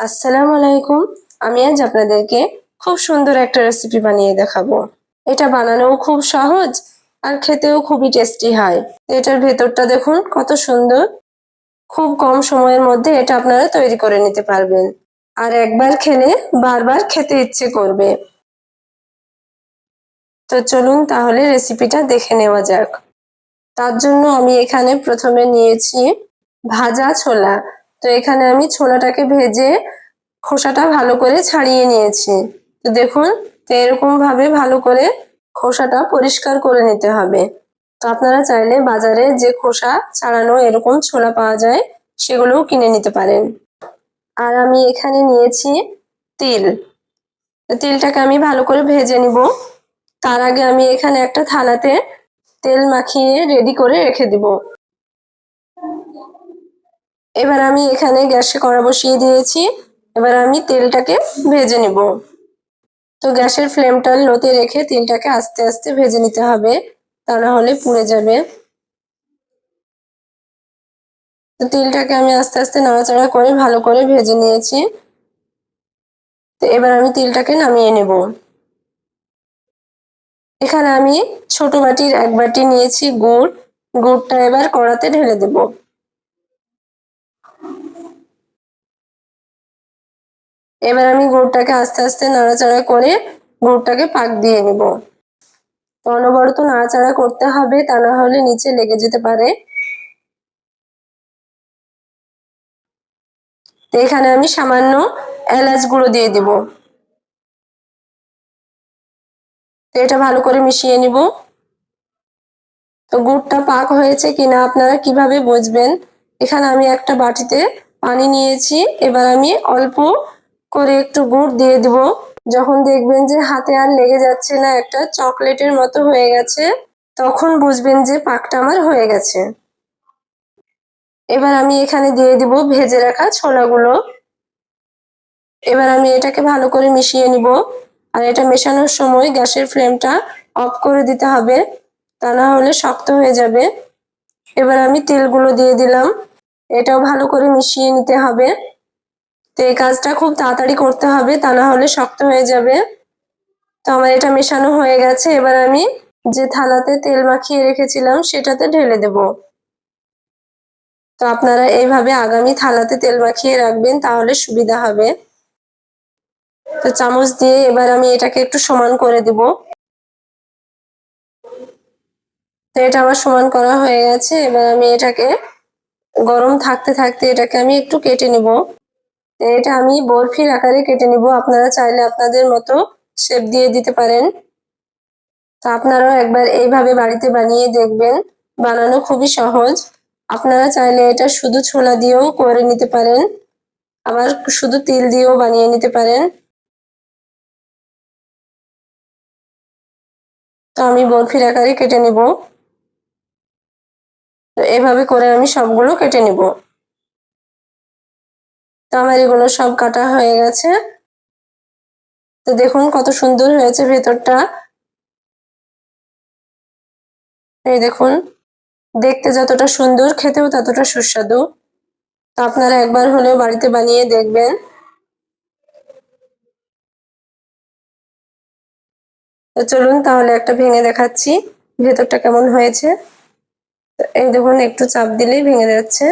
আসসালামু আলাইকুম। আমি আজ আপনাদেরকে খুব সুন্দর একটা রেসিপি বানিয়ে দেখাবো। এটা বানানোও খুব সহজ আর খেতেও খুবই টেস্টি হয়। এটার ভেতরটা দেখুন, কত সুন্দর। খুব কম সময়ের মধ্যে এটা আপনারা তৈরি করে নিতে পারবেন। আর একবার খেলে বারবার খেতে ইচ্ছে করবে। তো চলুন তাহলে রেসিপিটা দেখে নেওয়া যাক। তার জন্য আমি এখানে প্রথমে নিয়েছি ভাজা ছোলা। তো এখানে আমি ছোলাটাকে ভেজে খোসাটা ভালো করে ছাড়িয়ে নিয়েছি। তো দেখুন, তো এরকম ভাবে ভালো করে খোসাটা পরিষ্কার করে নিতে হবে। তো আপনারা চাইলে বাজারে যে খোসা ছাড়ানো এরকম ছোলা পাওয়া যায়, সেগুলোও কিনে নিতে পারেন। আর আমি এখানে নিয়েছি তিল। তিলটাকে আমি ভালো করে ভেজে নিব। তার আগে আমি এখানে একটা থালাতে তেল মাখিয়ে রেডি করে রেখে দিব। এবার আমি এখানে গ্যাসে কড়া বসিয়ে দিয়েছি। এবার আমি তেলটাকে ভেজে নেব। তো গ্যাসের ফ্লেমটা লোতে রেখে তেলটাকে আস্তে আস্তে ভেজে নিতে হবে, তা না হলে পুড়ে যাবে। তো তেলটাকে আমি আস্তে আস্তে নাড়াচাড়া করে ভালো করে ভেজে নিয়েছি। তো এবার আমি তেলটাকে নামিয়ে নেব। এখানে আমি ছোট বাটির এক বাটি নিয়েছি গুড়। গুড়টা এবার কড়াতে ঢেলে দেবো। এবার আমি গুড়টাকে আস্তে আস্তে নাড়াচাড়া করে গুড়টাকে পাক দিয়ে নিব। অনবরত নাড়াচাড়া করতে হবে, তা না হলে নিচে লেগে যেতে পারে। এখানে আমি সামান্য এলাচ গুঁড়ো দিয়ে দিব। এটা ভালো করে মিশিয়ে নিব। তো গুড়টা পাক হয়েছে কিনা আপনারা কীভাবে বুঝবেন? এখানে আমি একটা বাটিতে পানি নিয়েছি। এবার আমি অল্প করে একটু গুড় দিয়ে দিব। যখন দেখবেন যে হাতে আর লেগে যাচ্ছে না, একটা চকলেটের মতো হয়ে গেছে, তখন বুঝবেন যে পাকটা আমার হয়ে গেছে। এবার আমি এখানে দিয়ে দিব ভেজে রাখা ছোলাগুলো। এবার আমি এটাকে ভালো করে মিশিয়ে নিব। আর এটা মেশানোর সময় গ্যাসের ফ্লেমটা অফ করে দিতে হবে, তা না হলে শক্ত হয়ে যাবে। এবার আমি তেলগুলো দিয়ে দিলাম। এটাও ভালো করে মিশিয়ে নিতে হবে। তো এই কাজটা খুব তাড়াতাড়ি করতে হবে, তা না হলে শক্ত হয়ে যাবে। তো আমার এটা মেশানো হয়ে গেছে, এবার আমি যে থালাতে তেল মাখিয়ে রেখেছিলাম সেটাতে ঢেলে দেব। তো আপনারা এইভাবে আগামী থালাতে তেল মাখিয়ে রাখবেন, তাহলে সুবিধা হবে। তো চামচ দিয়ে এবার আমি এটাকে একটু সমান করে দিব। তো এটা আমার সমান করা হয়ে গেছে, এবার আমি এটাকে গরম থাকতে থাকতে এটাকে আমি একটু কেটে নেব। এটা আমি বরফির আকারে কেটে নিব। আপনারা চাইলে আপনাদের মতো শেপ দিয়ে দিতে পারেন। তো আপনারাও একবার এইভাবে বাড়িতে বানিয়ে দেখবেন। বানানো খুবই সহজ। আপনারা চাইলে এটা শুধু ছোলা দিয়েও করে নিতে পারেন। আবার শুধু তিল দিয়েও বানিয়ে নিতে পারেন। তো আমি বরফির আকারে কেটে নিব। তো এভাবে করে আমি সবগুলো কেটে নিব। তো আমার এগুলো সব কাটা হয়ে গেছে। তো দেখুন কত সুন্দর হয়েছে ভেতরটা। এই দেখুন, দেখতে যতটা সুন্দর, খেতেও ততটা সুস্বাদু। তো আপনারা একবার হলেও বাড়িতে বানিয়ে দেখবেন। তো চলুন তাহলে একটা ভেঙে দেখাচ্ছি, ভেতরটা কেমন হয়েছে। এই দেখুন, একটু চাপ দিলেই ভেঙে যাচ্ছে।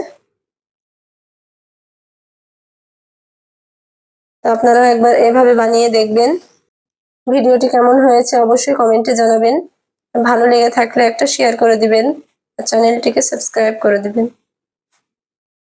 তো আপনারা একবার এভাবে বানিয়ে দেখবেন। ভিডিওটি কেমন হয়েছে অবশ্যই কমেন্টে জানাবেন। ভালো লেগে থাকলে একটা শেয়ার করে দিবেন। চ্যানেলটিকে সাবস্ক্রাইব করে দিবেন।